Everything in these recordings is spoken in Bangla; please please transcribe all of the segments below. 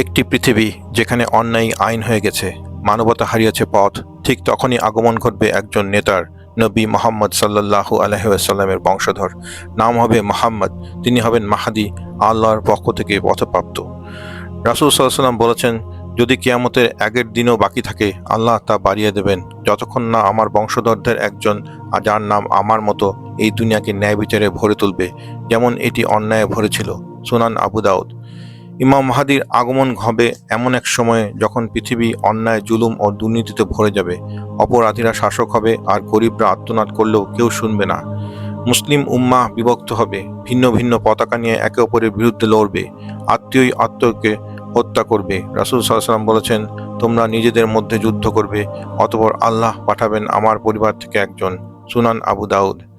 একটি পৃথিবী যেখানে অন্যায় আইন হয়ে গেছে, মানবতা হারিয়েছে পথ, ঠিক তখনই আগমন ঘটবে একজন নেতার, নবী মোহাম্মদ সাল্লাল্লাহু আলহামের বংশধর। নাম হবে মোহাম্মদ, তিনি হবেন মাহাদি, আল্লাহর পক্ষ থেকে পথপ্রাপ্ত। রাসুল সাল্লাম বলেছেন, যদি কিয়ামতের আগের দিনও বাকি থাকে, আল্লাহ তা বাড়িয়ে দেবেন। যতক্ষণ না আমার বংশধরদের একজন যার নাম আমার মতো, এই দুনিয়াকে ন্যায় বিচারে ভরে তুলবে, যেমন এটি অন্যায় ভরেছিল সুনান আবু ইমাম মাহাদির আগমন হবে এমন এক সময়ে যখন পৃথিবী অন্যায়, জুলুম ও দুর্নীতিতে ভরে যাবে। অপরাধীরা শাসক হবে আর গরিবরা আত্মনাদ করলেও কেউ শুনবে না। মুসলিম উম্মা বিভক্ত হবে, ভিন্ন ভিন্ন পতাকা নিয়ে একে অপরের বিরুদ্ধে লড়বে আত্মীয় আত্মীয়কে হত্যা করবে। রাসুল সাল্লাম বলেছেন, তোমরা নিজেদের মধ্যে যুদ্ধ করবে, অতপর আল্লাহ পাঠাবেন আমার পরিবার থেকে একজন। সুনান আবু দাউদ।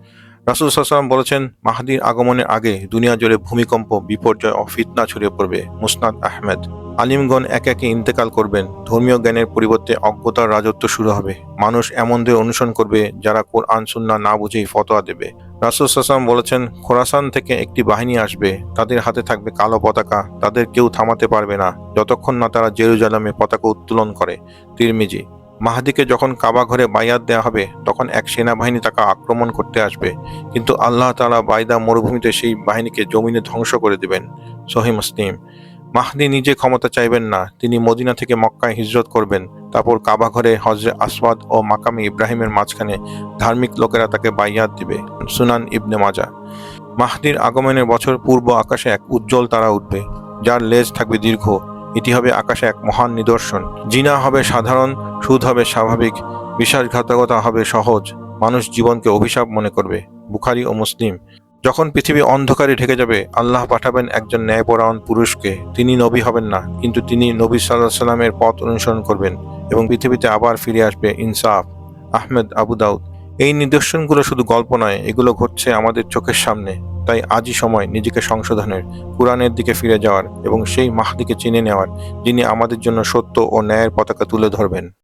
রাসুল সাল্লাম বলেছেন, মাহাদির আগমনের আগে দুনিয়া জুড়ে ভূমিকম্প, বিপর্যয় ও ফিতনা ছড়িয়ে পড়বে। মুসনাদ আহমেদ, আলিমগণ একে একে ইন্তেকাল করবেন। ধর্মীয় জ্ঞানের পরিবর্তে অজ্ঞতার রাজত্ব শুরু হবে। মানুষ এমনদের অনুসরণ করবে যারা কোরআন সুন্না না বুঝেই ফতোয়া দেবে। রাসুল সাল্লাম বলেছেন, খোরাসান থেকে একটি বাহিনী আসবে। তাদের হাতে থাকবে কালো পতাকা। তাদের কেউ থামাতে পারবে না। যতক্ষণ না তারা জেরুজালামে পতাকা উত্তোলন করে। তিরমিজি মাহাদিকে যখন কাবা ঘরে বাইয়াত দেওয়া হবে, তখন এক সেনাবাহিনী তাকে আক্রমণ করতে আসবে। কিন্তু আল্লাহ তালা বাইদা মরুভূমিতে সেই বাহিনীকে জমিনে ধ্বংস করে দেবেন। সহি মুসলিম। মাহদি নিজে ক্ষমতা চাইবেন না। তিনি মদিনা থেকে মক্কায় হিজরত করবেন। তারপর কাবা ঘরে হজরে আসওয়াদ ও মাকামি ইব্রাহিমের মাঝখানে ধার্মিক লোকেরা তাকে বাইয়াত দিবে। সুনান ইবনে মাজা। মাহদির আগমনের বছর পূর্ব আকাশে এক উজ্জ্বল তারা উঠবে, যার লেজ থাকবে দীর্ঘ। এটি হবে আকাশে এক মহান নিদর্শন। জিনা হবে সাধারণ সুদ হবে স্বাভাবিক, বিশ্বাসঘাতকতা হবে সহজ, মানুষ জীবনকে অভিশাপ মনে করবে, বুখারি ও মুসলিম। যখন পৃথিবী অন্ধকারে ঢেকে যাবে, আল্লাহ পাঠাবেন একজন ন্যায়পরায়ণ পুরুষকে, তিনি নবী হবেন না, কিন্তু তিনি নবী সাল্লাহ সাল্লামের পথ অনুসরণ করবেন এবং পৃথিবীতে আবার ফিরে আসবে ইনসাফ। আহমেদ আবু দাউদ, এই নিদর্শনগুলো শুধু গল্প নয়, এগুলো ঘটছে আমাদের চোখের সামনে। তাই আজই সময় নিজেকে সংশোধনের, কোরআনের দিকে ফিরে যাওয়ার এবং সেই মাহদিকে চিনে নেওয়ার, যিনি আমাদের জন্য সত্য ও ন্যায়ের পতাকা তুলে ধরবেন।